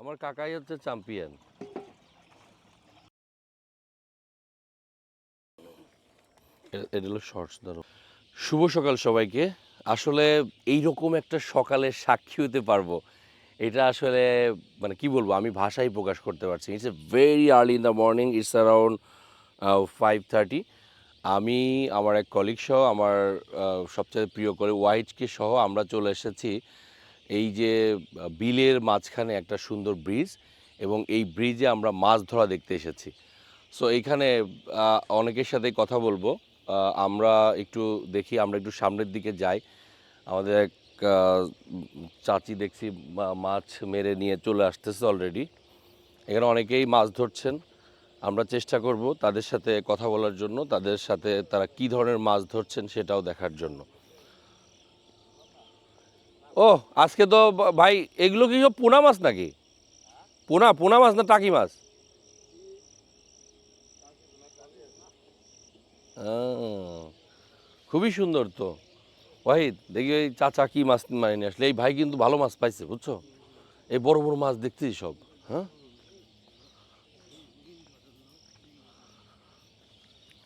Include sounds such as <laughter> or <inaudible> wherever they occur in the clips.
আমার কাকাই হচ্ছে চ্যাম্পিয়ন এটা হলো শর্টস ধরো। শুভ সকাল সবাইকে। আসলে এই রকম একটা সকালে সাক্ষী হতে পারব। এটা আসলে মানে কি বলব, আমি ভাষায় প্রকাশ করতে পারছি it's a very early in the morning it's around five thirty আমি, আমার এক কলিগ সহ, আমার সবচেয়ে প্রিয় করে ওয়াইটকে সহ আমরা চলে এসেছি এই যে বিলের মাঝখানে একটা সুন্দর ব্রিজ এবং এই ব্রিজে আমরা মাছ ধরা দেখতে এসেছি। সো এইখানে অনেকের সাথে কথা বলব। আমরা একটু দেখি, আমরা একটু সামনের দিকে যাই। আমাদের এক চাচি দেখছি মাছ মেরে নিয়ে চলে আসতেছে অলরেডি এখানে অনেকেই মাছ ধরছেন। আমরা চেষ্টা করব তাদের সাথে কথা বলার জন্য, তাদের সাথে তারা কি ধরনের মাছ ধরছেন সেটাও দেখার জন্য। ও, আজকে তো ভাই, এগুলো কি সব পোনা মাছ নাকি? পোনা পোনা মাছ না টাকি মাছ? খুবই সুন্দর তো। ওয়াহিদ, দেখি ওই চাচা কি মাছ মানে নিয়ে আসলে? এই ভাই কিন্তু ভালো মাছ পাইছে, বুঝছ? এই বড় বড় মাছ দেখতেছি সব হ্যাঁ?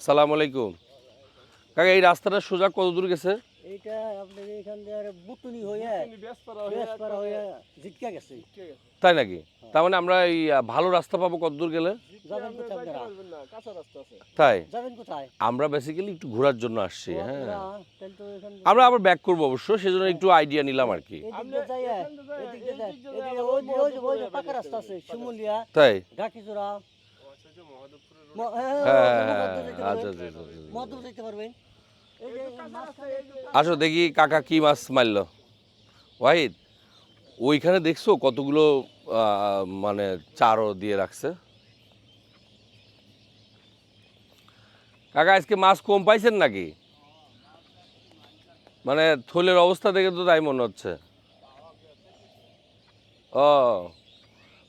সালাম আলাইকুম। কাকা, এই রাস্তাটা সোজা কত দূর গেছে? এইটা আপনার এখান দিয়ে আর বুতুনি বেসপাড়া হয়ে জিটকা গেছে। তাই নাকি? তার মানে আমরা এই ভালো রাস্তা পাবো কত দূর গেলে তাই? আমরা বেসিক্যালি একটু ঘোরার জন্য আসছি হ্যাঁ। আমরা আবার ব্যাক করব অবশ্য সেজন্য একটু আইডিয়া নিলাম আর কি। এদিক দিয়ে যাই এদিক দিয়ে যাই। এদিকে ওই যে- ওই যে ওই যে পাকা রাস্তা আছে শিমুলিয়া তাই? হ্যাঁ হ্যাঁ, যেতে আচ্ছা আচ্ছা আচ্ছা, আসো দেখি কাকা কি মাছ মারলো। ওয়াহিদ, ওইখানে দেখছ কতগুলো মানে চারও দিয়ে রাখছে? কাকা, আজকে মাছ কম পাইছেন নাকি? মানে থলের অবস্থা দেখে তো তাই মনে হচ্ছে। ও,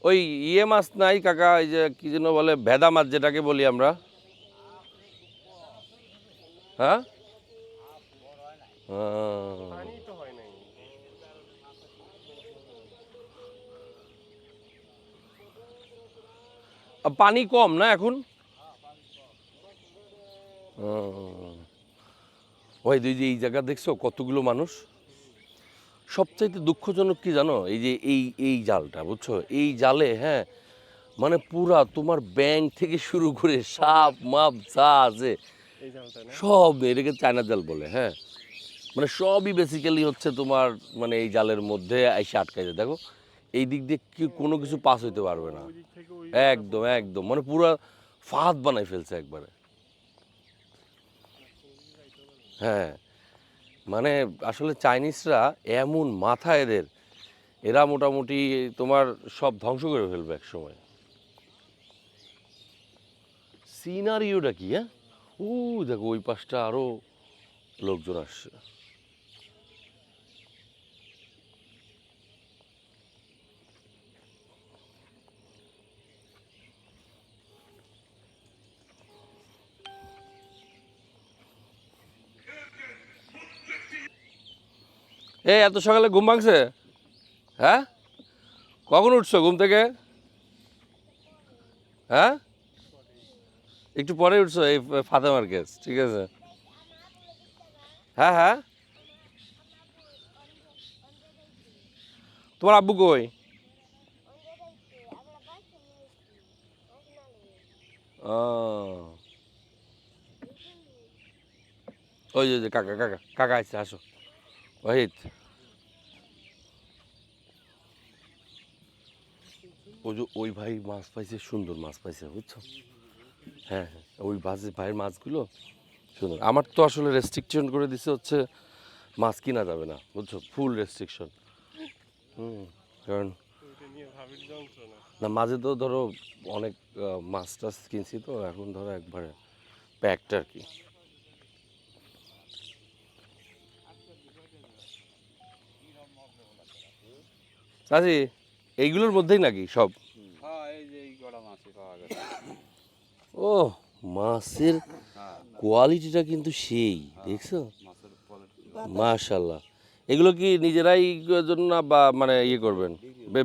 ওই ইয়ে মাছ নাই কাকা, এই যে কি যেন বলে ভেদা মাছ যেটাকে বলি আমরা। হ্যাঁ? আহ। আহ, পানি কম না এখন? ওই দুই যে এই জায়গা দেখছ কতগুলো মানুষ? সবচাইতে দুঃখজনক কি জানো? এই যে এই এই জালটা বুঝছ? এই জালে হ্যাঁ মানে পুরা তোমার ব্যাংক থেকে শুরু করে সাপ মাপ যা আছে সব এটাকে চায়না জাল বলে হ্যাঁ। মানে সবই বেসিক্যালি হচ্ছে তোমার মানে এই জালের মধ্যে এসে আটকাই যায়। দেখো, এই দিক দিয়ে কি কোনো কিছু পাস হইতে পারবে না। একদম একদম। মানে পুরো ফাঁদ বানাই ফেলছে একবারে। হ্যাঁ। মানে আসলে চাইনিজরা এমন মাথা এদের, এরা মোটামুটি তোমার সব ধ্বংস করে ফেলবে এক সময় সিনারিওটা কি হ্যাঁ? ও দেখো ওই পাশটা আরও লোকজন আসছে। এই, এত সকালে ঘুম ভাঙছে? হ্যাঁ? কখন উঠছো ঘুম থেকে? হ্যাঁ? একটু পরে উঠছো এই ফাতেমার কেস, ঠিক আছে? হ্যাঁ হ্যাঁ? তোমার আব্বু কই? ওই যে কাকা কাকা কাকা আসছে, আসো। ওহিত। ওই যে, ওই ভাই মাছ পাইছে, সুন্দর মাছ পাইছে, বুঝছ? হ্যাঁ হ্যাঁ ওই ভাজি ভাইয়ের মাছগুলো সুন্দর। আমার তো আসলে রেস্ট্রিকশন করে দিছে হচ্ছে মাছ কিনা যাবে না, বুঝছ? ফুল রেস্ট্রিকশন হুম, কারণ না, মাঝে তো ধরো অনেক মাছ টাছ কিনছি তো, এখন ধরো একবারে প্যাকটা আর কি। চাচি এইগুলোর মধ্যেই নাকি সব হ্যাঁ এই যে এই কটা মাছই পাওয়া গেছে ও মাছের কোয়ালিটিটা কিন্তু সেই দেখছ? মাশাল্লাহ এগুলো কি নিজেরাই জন্য বা মানে ইয়ে করবেন?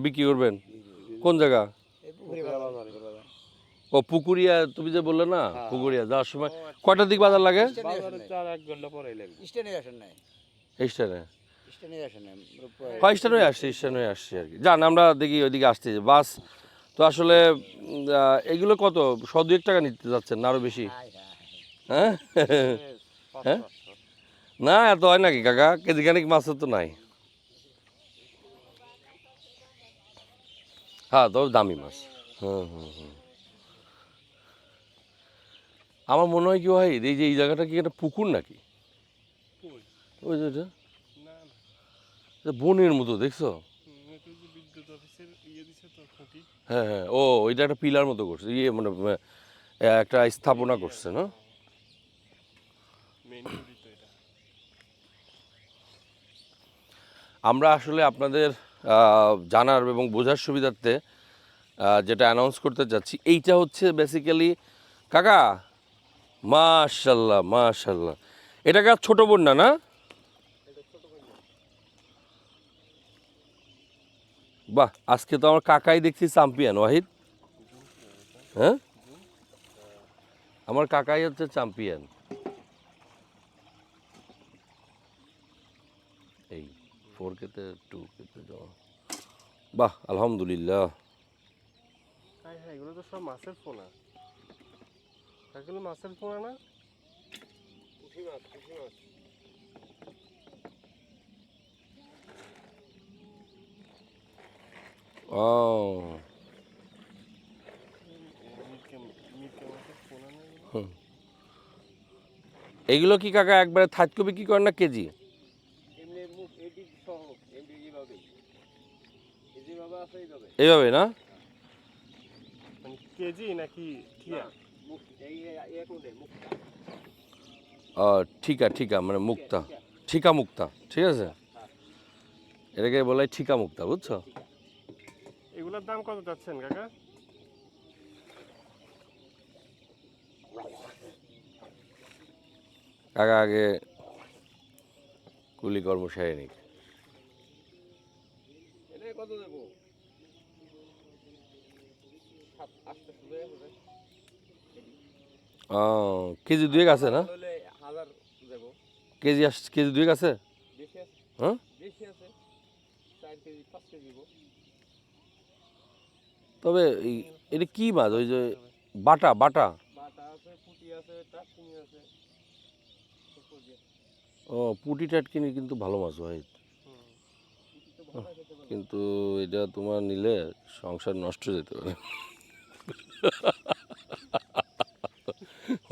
বিক্রি করবেন? কোন জায়গা। ও পুকুরিয়া তুমি যে বললে না হ্যাঁ। পুকুরিয়া যাওয়ার সময় কয়টার দিক বাজার লাগে? স্টেশনে হয় স্টেশনে আসছি স্টেশনে আসছি আর কি। যান আমরা দেখি ওইদিকে আসছি বাস তো আসলে এগুলো কত? শ দুয়েক টাকা নিতে যাচ্ছেন না আরও বেশি? হ্যাঁ হ্যাঁ? না এত হয় নাকি কাকা? কেজি খানিক মাছের তো নাই। হ্যাঁ তবে দামি মাছ। হুম হুম হুম। আমার মনে হয় কি ভাই এই যে এই জায়গাটা কি একটা পুকুর নাকি? ওই যে বনের মতো দেখছ বিদ্যুৎ অফিসের ইয়ে দিছে তো খুঁটি হ্যাঁ হ্যাঁ। ও ওইটা একটা পিলার মতো করছে। ইয়ে মানে একটা স্থাপনা করছে না? এটা। আমরা আসলে আপনাদের জানার এবং বোঝার সুবিধার্থে যেটা অ্যানাউন্স করতে চাচ্ছি এইটা হচ্ছে বেসিক্যালি কাকা মাশাল্লাহ মাশাল্লাহ। এটা কার ছোট বোন না? বাহ আজকে তো আমার কাকাই দেখছি চ্যাম্পিয়ন ওয়াহিদ। হ্যাঁ? আমার কাকাই হচ্ছে চ্যাম্পিয়ন এই ফোর কেতে টু কেতে যাওয়া বাহ আলহামদুলিল্লাহ। এগুলো তো সব মাছের পোনা। এগুলো মাছের পোনা না? পুঁটি মাছ পুঁটি মাছ। ও। এগুলো? কি কাকা একবারে থাকবে বিক্রি করেন না কেজি? এইভাবে না? কেজি নাকি ঠিকা ঠিকা মানে মুক্তা। ঠিকা মুক্তা ঠিক আছে? এটাকে বলে ঠিকা মুক্তা বুঝছ? এগুলোর দাম কত যাচ্ছেন কাকা? কাকা আগে কুলি কর্ম নিক। কত দেবো? ও কেজি দুয়েক আছে না? হলে হাজার দেবো। কেজি কেজি দুয়েক আছে? বেশি আছে? হ্যাঁ বেশি আছে চার কেজি পাঁচ কেজি দেবো তবে এই এটা কি মাছ? ওই যে বাটা বাটা। ও পুটি টাটকিনি কিন্তু ভালো মাছ হয় কিন্তু এটা তোমার নিলে সংসার নষ্ট যেতে পারে।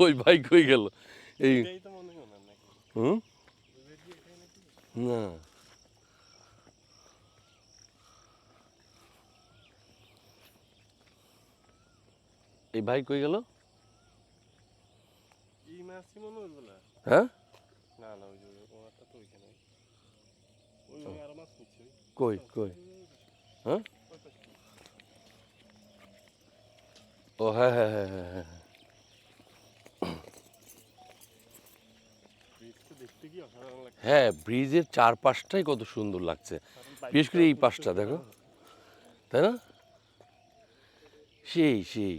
ওই ভাই কই গেল? এই হুম? না। এই ভাই কই গেল? হয়? হ্যাঁ কই কই? হ্যাঁ? ও হ্যাঁ হ্যাঁ হ্যাঁ হ্যাঁ হ্যাঁ লাগছে। হ্যাঁ ব্রিজের চারপাশটাই কত সুন্দর লাগছে। বিশেষ করে এই পাশটা দেখো। তাই না? সেই সেই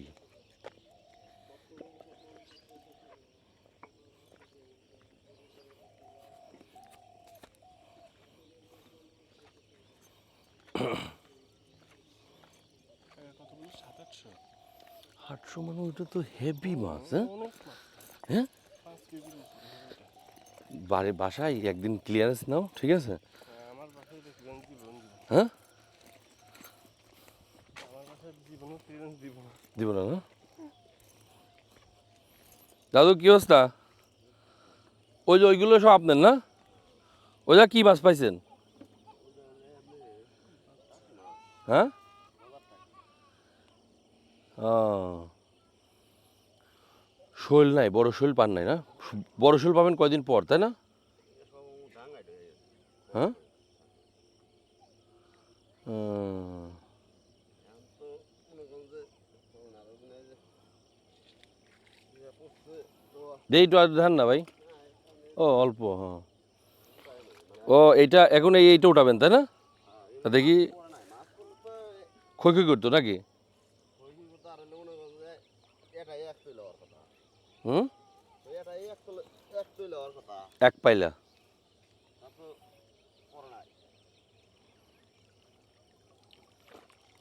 হ্যাঁ, কত বলি সাত আটশো আটশো মানে ওটা তো হেভি মাছ হ্যাঁ? হ্যাঁ। বাড়ি বাসায় একদিন ক্লিয়ারেন্স নাও ঠিক আছে? হ্যাঁ, দিব হ্যাঁ না না দাদু কি অবস্থা? ওই যে ওইগুলো সব আপনার না? ওইটা কি মাছ পাইছেন? হ্যাঁ? ও। শোল নাই, বড় শোল পান নাই না? বড় শোল পাবেন কয়দিন পর, তাই না? হ্যাঁ। দেই একটু আর ধান না ভাই। ও, অল্প হ্যাঁ। ও, এইটা এখন এই এইটা উঠাবেন, তাই না? তা দেখি। খই করতো নাকি এটাই এক তুলে হওয়ার কথা হুম? এক এক তুলে হওয়ার কথা। এক পাইলা।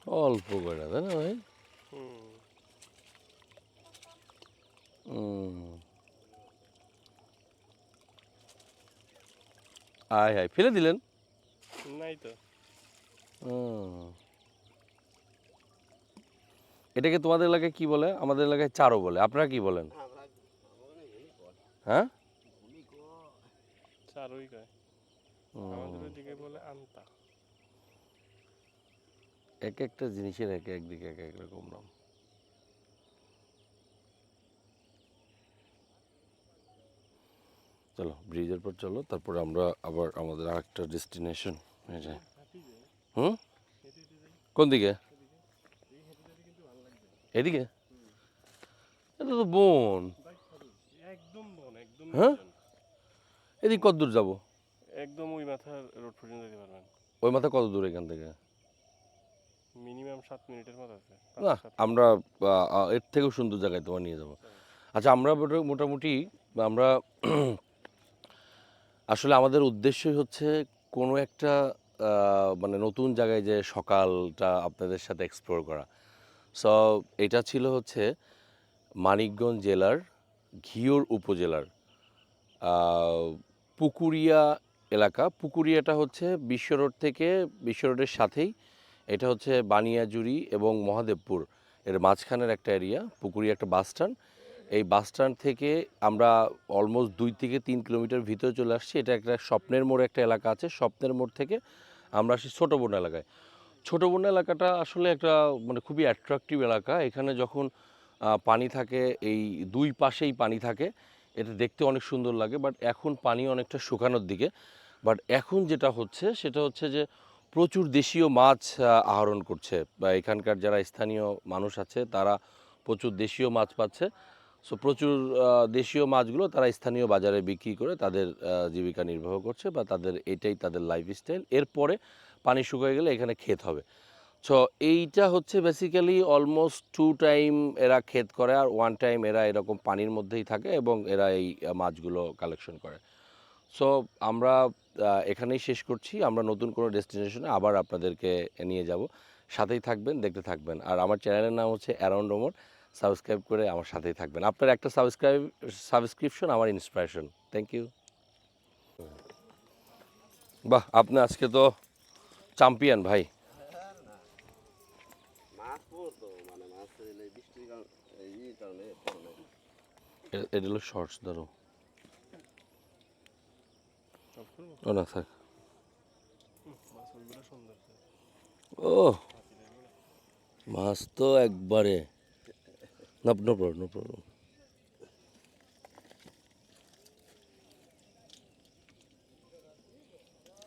অল্প করে তাই না ভাই? আয় হায় ফেলে দিলেন? নাই তো। হুম। এটাকে তোমাদের এলাকায় কি বলে? আমাদের এলাকায় চারও বলে। আপনারা কি বলেন আমরা আমাকে ঘুমি কর হ্যাঁ? চারই কয় বলে আন্তা এক একটা জিনিসের এক এক এক রকম নাম চলো ব্রিজের পর চলো, তারপরে আমরা আবার আমাদের আরেকটা ডেস্টিনেশন হুম? কোন দিকে? এদিকে? এটা তো বন। হ্যাঁ? এদিক কত দূর যাব? একদম ওই মাথার রোড পর্যন্ত যেতে পারবেন। ওই মাথা কত দূর এখান থেকে? মিনিমাম সাত মিনিটের মতো আছে। না আমরা এর থেকেও সুন্দর জায়গায় তোমার নিয়ে যাব। আচ্ছা আমরা মোটামুটি আমরা <clears throat> আসলে আমাদের উদ্দেশ্যই হচ্ছে কোনো একটা মানে নতুন জায়গায় যে সকালটা আপনাদের সাথে এক্সপ্লোর করা। সো এটা ছিল হচ্ছে মানিকগঞ্জ জেলার ঘিওর উপজেলার পুকুরিয়া এলাকা। পুকুরিয়াটা হচ্ছে বিশ্ব রোড থেকে, বিশ্ব রোডের সাথেই। এটা হচ্ছে বানিয়াজুরি এবং মহাদেবপুর এর মাঝখানের একটা এরিয়া, পুকুরিয়া একটা বাস স্ট্যান্ড। এই বাস স্ট্যান্ড থেকে আমরা অলমোস্ট দুই থেকে তিন কিলোমিটার ভিতরে চলে আসছি। এটা একটা স্বপ্নের মোড় একটা এলাকা আছে। স্বপ্নের মোড় থেকে আমরা আসি ছোটো বন্যা এলাকায়। ছোটো বন্যা এলাকাটা আসলে একটা মানে খুবই অ্যাট্রাকটিভ এলাকা। এখানে যখন পানি থাকে, এই দুই পাশেই পানি থাকে। এটা দেখতে অনেক সুন্দর লাগে বাট এখন পানি অনেকটা শুকানোর দিকে। বাট এখন যেটা হচ্ছে, সেটা হচ্ছে যে প্রচুর দেশীয় মাছ আহরণ করছে। বা এখানকার যারা স্থানীয় মানুষ আছে, তারা প্রচুর দেশীয় মাছ পাচ্ছে। সো প্রচুর দেশীয় মাছগুলো তারা স্থানীয় বাজারে বিক্রি করে তাদের জীবিকা নির্বাহ করছে বা তাদের, এটাই তাদের লাইফস্টাইল এরপরে পানি শুকিয়ে গেলে এখানে ক্ষেত হবে। সো এইটা হচ্ছে বেসিক্যালি অলমোস্ট টু টাইম এরা ক্ষেত করে আর ওয়ান টাইম এরা এরকম পানির মধ্যেই থাকে এবং এরা এই মাছগুলো কালেকশন করে। সো আমরা এখানেই শেষ করছি। আমরা নতুন কোনো ডেস্টিনেশনে আবার আপনাদেরকে নিয়ে যাব। সাথেই থাকবেন, দেখতে থাকবেন। আর আমার চ্যানেলের নাম হচ্ছে অ্যারাউন্ড ওমর সাবস্ক্রাইব করে আমার সাথেই থাকবেন। আপনার একটা সাবস্ক্রাইব সাবস্ক্রিপশন আমার ইন্সপিরেশন থ্যাংক ইউ বাহ, আপনি আজকে তো চ্যাম্পিয়ন ভাই মাছ পড়তো মানে মাছ এলে বৃষ্টির কারণে এই কারণে পড়ে নাই। এ- এটা হলো শর্টস ধরো। ও মাছ তো একবারে। না নো প্রবলেম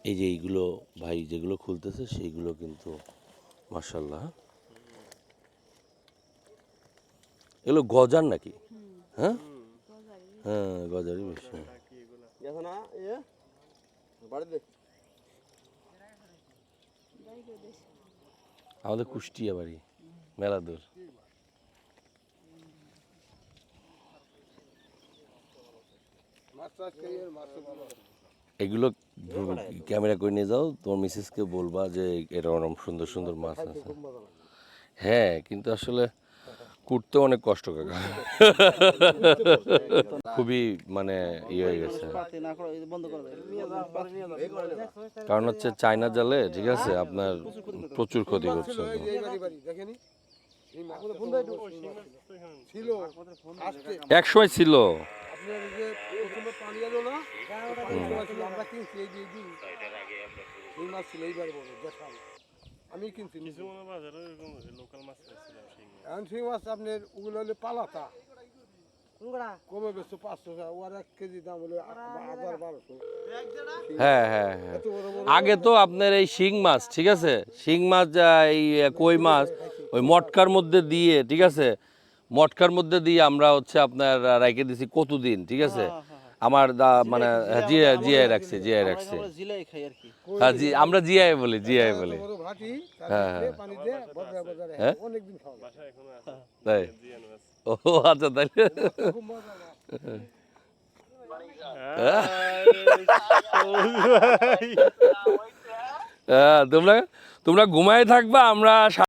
এই যে এইগুলো, ভাই যেগুলো খুলতেছে, সেইগুলো কিন্তু মার্শাল্লাহ এগুলো গজার নাকি? হ্যাঁ? হ্যাঁ গজারই বেশি না ইয়ে। আমাদের কুষ্টিয়া বাড়ি মেলা দূর। এগুলো ক্যামেরা করে নিয়ে যাও তোমার মিসেসকে বলবা যে এরকম সুন্দর সুন্দর মাছ আছে। হ্যাঁ কিন্তু আসলে কুটতে অনেক কষ্ট কাকা। খুবই মানে ইয়ে হয়ে গেছে। কারণ হচ্ছে চায়না জালে ঠিক আছে আপনার প্রচুর ক্ষতি করছে। এক সময় ছিল। আমি কিনছি মনে হয় লোকাল মাছ এখন মাছ আপনার ওগুলো হলে পালাতা। কমে গেছে পাঁচশো ওর এক কেজি দাম হলো হাজার বারোশো। হ্যাঁ হ্যাঁ হ্যাঁ। আগে তো আপনার এই শিং মাছ ঠিক আছে? শিং মাছ এই কই মাছ ওই মটকার মধ্যে দিয়ে ঠিক আছে? মটকার মধ্যে দিয়ে আমরা হচ্ছে আপনার রেখে দিছি কতদিন ঠিক আছে? আমার দা মানে জিয়া জিয়াই রাখছে জিয়াই রাখছে। এখানে জিলাই খাই আর কি। হ্যাঁ জি আমরা জিয়াই বলি জিয়াই বলি। হ্যাঁ, হ্যাঁ। হ্যাঁ? তাই? ও আচ্ছা মজা না। হ্যাঁ, তোমরা তোমরা ঘুমায় থাকবা আমরা